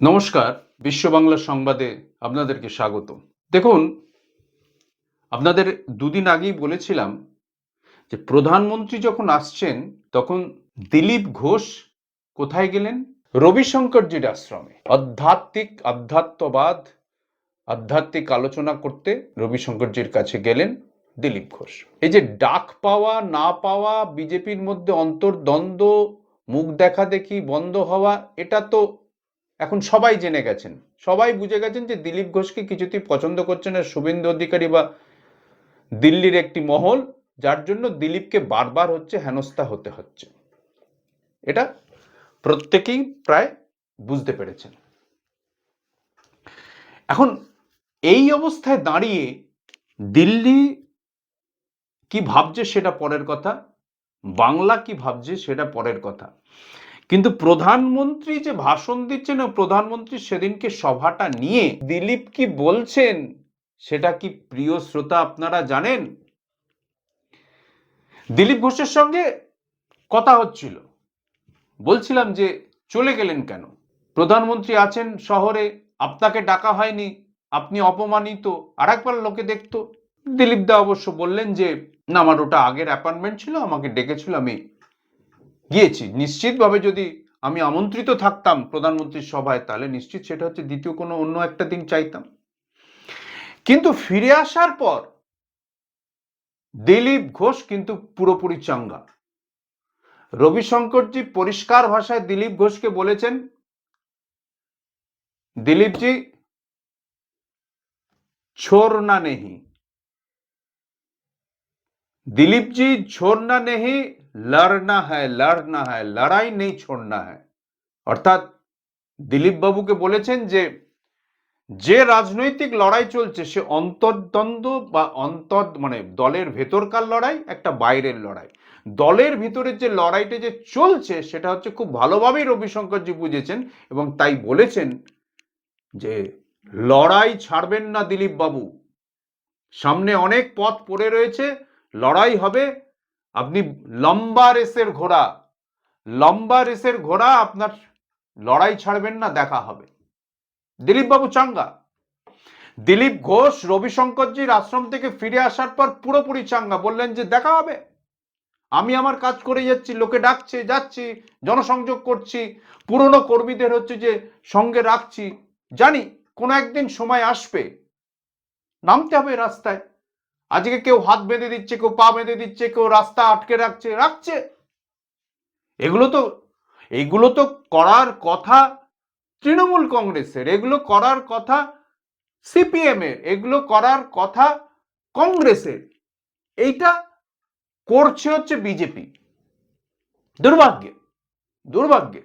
নমস্কার, বিশ্ব বাংলা সংবাদে আপনাদেরকে স্বাগত দেখুন, আপনাদের দুদিন আগেই বলেছিলাম যে প্রধানমন্ত্রী যখন আসছেন, তখন দিলীপ ঘোষ কোথায় গেলেন? রবিশঙ্করজির আশ্রমে। আধ্যাত্মিক, আধ্যাত্মবাদ, আধ্যাত্মিক আলোচনা করতে রবিশঙ্করজির কাছে গেলেন দিলীপ ঘোষ। এই যে ডাক পাওয়া, না পাওয়া, বিজেপির মধ্যে অন্তর্দ্বন্দ্ব, মুখ দেখা দেখি বন্ধ হওয়া, এটা তো এখন সবাই জেনে গেছেন। সবাই বুঝে গেছেন যে দিলীপ ঘোষকে কিছুতেই পছন্দ করছে না শুভেন্দু অধিকারী বা দিল্লির একটি মহল, যার জন্য দিলীপকে বারবার হচ্ছে হেনস্থা হতে হচ্ছে। এটা প্রত্যেকেই প্রায় বুঝতে পেরেছেন। এখন এই অবস্থায় দাঁড়িয়ে দিল্লি কি ভাবছে সেটা পরের কথা, বাংলা কি ভাবছে সেটা পরের কথা। কিন্তু প্রধানমন্ত্রী যে ভাষণ দিচ্ছেন প্রধানমন্ত্রী সেদিনকে সভাটা নিয়ে দিলীপ কি বলছেন, সেটা কি প্রিয় শ্রোতা আপনারা জানেন? দিলীপ ঘোষের সঙ্গে কথা হচ্ছিল। বলছিলাম যে, চলে গেলেন কেন? প্রধানমন্ত্রী আছেন শহরে, আপনাকে ডাকা হয়নি, আপনি অপমানিত। আর একবার লোকে দেখতো। দিলীপ দা অবশ্য বললেন যে, না, আমার ওটা আগের অ্যাপয়েন্টমেন্ট ছিল, আমাকে ডেকেছিল আমি গিয়েছি নিশ্চিতভাবে যদি আমি আমন্ত্রিত থাকতাম প্রধানমন্ত্রীর সভায় তাহলে নিশ্চিত সেটা হচ্ছে দ্বিতীয় কোনো অন্য একটা দিন চাইতাম কিন্তু ফিরে আসার পর দিলীপ ঘোষ কিন্তু পুরোপুরি চাঙ্গা রবিশঙ্করজি পরিষ্কার ভাষায় দিলীপ ঘোষকে বলেছেন দিলীপজি छोड़ना नहीं दिलीप जी छोड़ना नहीं লড়না হ্যায় লড়না হ্যায় লড়াই নেই ছোড়না হ্যায় অর্থাৎ দিলীপ বাবুকে বলেছেন যে যে রাজনৈতিক লড়াই চলছে সে অন্তর্দ্বন্দ্ব বা অন্তর মানে দলের ভেতরকার লড়াই, একটা বাইরের লড়াই। দলের ভিতরের যে লড়াইটা যে চলছে, সেটা হচ্ছে খুব ভালোভাবেই রবিশঙ্করজি বুঝেছেন এবং তাই বলেছেন যে, লড়াই ছাড়বেন না দিলীপ বাবু। সামনে অনেক পথ পড়ে রয়েছে, লড়াই হবে আপনি লম্বা রেসের ঘোড়া, লম্বা রেসের ঘোড়া আপনার লড়াই ছাড়বেন না, দেখা হবে। দিলীপ বাবু চাঙ্গা, দিলীপ ঘোষ রবিশঙ্করজির আশ্রম থেকে ফিরে আসার পর পুরোপুরি চাঙ্গা, বললেন যে দেখা হবে। আমি আমার কাজ করে যাচ্ছি, লোকে ডাকছে, যাচ্ছি, জনসংযোগ করছি, পুরনো কর্মীদের হচ্ছে যে সঙ্গে রাখছি। জানি কোনো একদিন সময় আসবে, নামতে হবে রাস্তায়। আজকে কেউ হাত বেঁধে দিচ্ছে, কেউ পা বেঁধে দিচ্ছে, কেউ রাস্তা আটকে রাখছে রাখছে। এগুলো তো এগুলো তো করার কথা তৃণমূল কংগ্রেসের, এগুলো করার কথা সিপিএম এর এগুলো করার কথা কংগ্রেসের। এইটা করছে হচ্ছে বিজেপি। দুর্ভাগ্যে দুর্ভাগ্যে।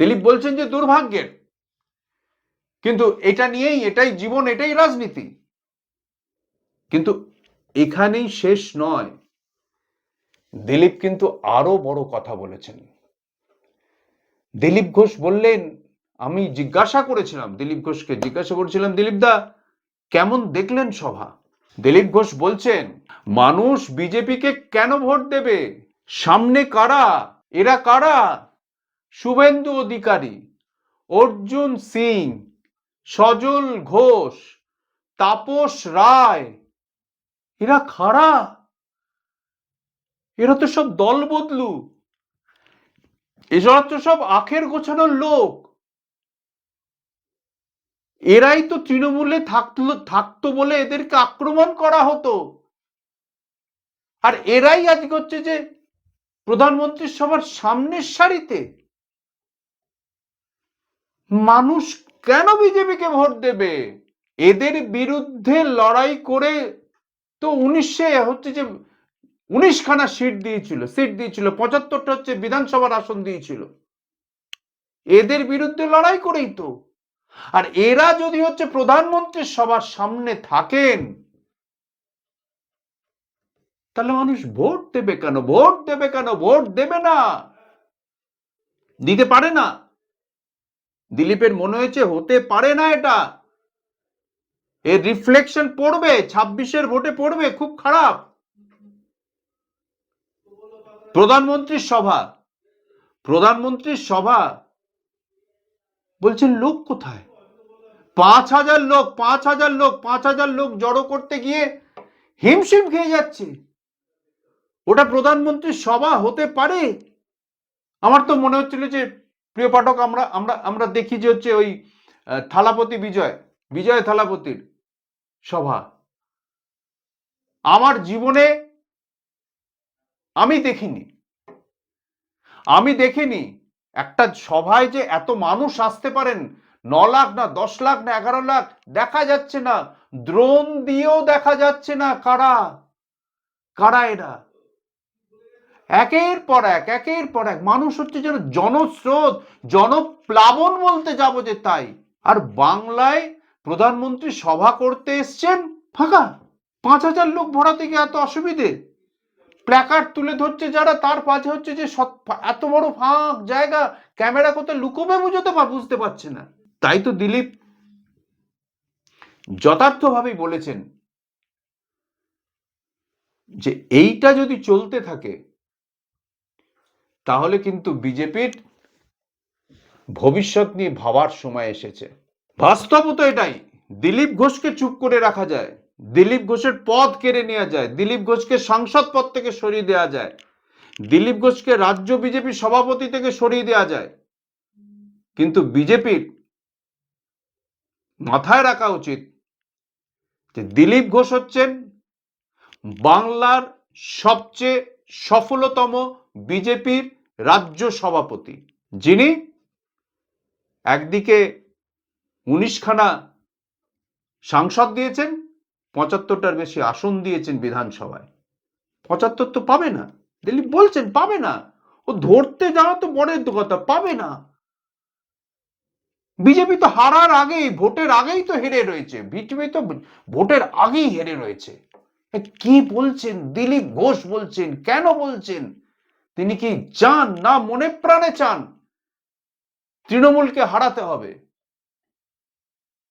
দিলীপ বলছেন যে দুর্ভাগ্যের। কিন্তু এটা নিয়েই, এটাই জীবন, এটাই রাজনীতি। কিন্তু এখানেই শেষ নয়। দিলীপ কিন্তু আরও বড় কথা বলেছেন। দিলীপ ঘোষ বললেন, আমি জিজ্ঞাসা করেছিলাম, দিলীপ ঘোষকে জিজ্ঞাসা করেছিলাম, দিলীপ দা, কেমন দেখলেন সভা? দিলীপ ঘোষ বলছেন, মানুষ বিজেপিকে কেন ভোট দেবে? সামনে কারা? এরা কারা? শুভেন্দু অধিকারী, অর্জুন সিং, সজল ঘোষ, তাপস রায় এরা খাড়া। এরা তো সব দল বদলু। এরা তো সব আখের গোছানোর লোক। এরাই তো তৃণমূলে থাকল, থাকতো বলে এদেরকে আক্রমণ করা হতো। আর এরাই আজকে হচ্ছে যে প্রধানমন্ত্রীর সবার সামনের সারিতে। মানুষ কেন বিজেপিকে ভোট দেবে? এদের বিরুদ্ধে লড়াই করে তো উনিশে হচ্ছে যে উনিশ খানা সিট দিয়েছিল সিট দিয়েছিল, পঁচাত্তরটা হচ্ছে বিধানসভার আসন দিয়েছিল। এদের বিরুদ্ধে লড়াই করেই তো। আর এরা যদি হচ্ছে প্রধানমন্ত্রীর সবার সামনে থাকেন, তাহলে মানুষ ভোট দেবে কেন? ভোট দেবে কেন? ভোট দেবে না। দিতে পারে না। দিলীপের মনে হয়েছে, হতে পারে না এটা। এর রিফ্লেকশন পড়বে, ছাব্বিশের ভোটে পড়বে, খুব খারাপ। প্রধানমন্ত্রীর সভা প্রধানমন্ত্রীর সভা। বলছেন, লোক কোথায়? পাঁচ হাজার লোক, পাঁচ হাজার লোক, পাঁচ হাজার লোক জড়ো করতে গিয়ে হিমশিম খেয়ে যাচ্ছে। ওটা প্রধানমন্ত্রীর সভা হতে পারে? আমার তো মনে হচ্ছিল যে, প্রিয় পাঠক, আমরা আমরা আমরা দেখি যে হচ্ছে ওই থালাপতি বিজয় বিজয় থালাপতির। সভা। আমার জীবনে আমি দেখিনি। আমি দেখিনি একটা সভায় যে এত মানুষ আসতে পারেন, ন লাখ না দশ লাখ না এগারো লাখ, দেখা যাচ্ছে না। দ্রোন দিয়েও দেখা যাচ্ছে না কারা কারা এরা। একের পর এক, একের পর এক মানুষ হচ্ছে যেন জনস্রোত, জনপ্লাবন বলতে যাব যে তাই। আর বাংলায় প্রধানমন্ত্রী সভা করতে এসছেন ফাঁকা। পাঁচ হাজার লোক ভরা থেকে এত অসুবিধে। প্ল্যাকার্ড তুলে ধরছে যারা, তার পাশে হচ্ছে যে এত বড় ফাঁক জায়গা, ক্যামেরা কোথায় লুকোবে বুঝতে পা বুঝতে পারছে না। তাই তো দিলীপ যথার্থভাবেই বলেছেন যে এইটা যদি চলতে থাকে, তাহলে কিন্তু বিজেপির ভবিষ্যৎ নিয়ে ভাবার সময় এসেছে। বাস্তবত এটাই। দিলীপ ঘোষকে চুপ করে রাখা যায়। দিলীপ ঘোষের পদ কেড়ে নেওয়া যায়। দিলীপ ঘোষকে সাংসদ পদ থেকে সরিয়ে দেওয়া যায়। দিলীপ ঘোষকে রাজ্য বিজেপি সভাপতি থেকে সরিয়ে দেওয়া যায়। কিন্তু বিজেপির মাথায় রাখা উচিত যে দিলীপ ঘোষ হচ্ছেন বাংলার সবচেয়ে সফলতম বিজেপির রাজ্য সভাপতি। যিনি একদিকে উনিশখানা সাংসদ দিয়েছেন, পঁচাত্তরটার বেশি আসন দিয়েছেন বিধানসভায়। পঁচাত্তর তো পাবে না। দিলীপ বলছেন, পাবে না। ও ধরতে যাওয়া তো বড়ের কথা, পাবে না। বিজেপি তো হারার আগেই, ভোটের আগেই তো হেরে রয়েছে। বিজেপি তো ভোটের আগেই হেরে রয়েছে। কি বলছেন? দিলীপ ঘোষ বলছেন, কেন বলছেন? তিনি কি চান না? মনে প্রাণে চান। তৃণমূলকে হারাতে হবে।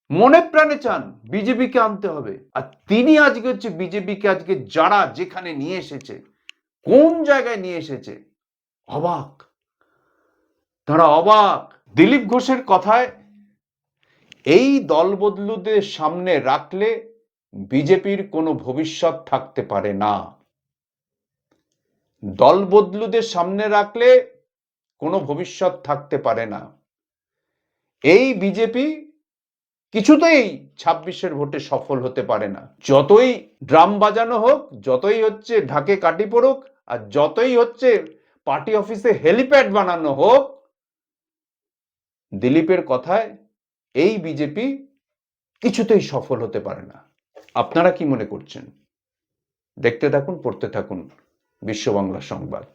মনে প্রাণে চান বিজেপিকে আনতে হবে। আর তিনি আজকে হচ্ছে বিজেপিকে আজকে যারা যেখানে নিয়ে এসেছে, কোন জায়গায় নিয়ে এসেছে, অবাক। তারা অবাক। দিলীপ ঘোষের কথায়, এই দলবদলুদের সামনে রাখলে বিজেপির কোনো ভবিষ্যৎ থাকতে পারে না। দলবদলুদের সামনে রাখলে কোনো ভবিষ্যৎ থাকতে পারে না। এই বিজেপি কিছুতেই ছাব্বিশের ভোটে সফল হতে পারে না। যতই ড্রাম বাজানো হোক, যতই হচ্ছে ঢাকে কাটি পড়ুক, আর যতই হচ্ছে পার্টি অফিসে হেলিপ্যাড বানানো হোক, দিলীপের কথায় এই বিজেপি কিছুতেই সফল হতে পারে না। আপনারা কি মনে করছেন? দেখতে থাকুন, পড়তে থাকুন বিশ্ব বাংলা সংবাদ।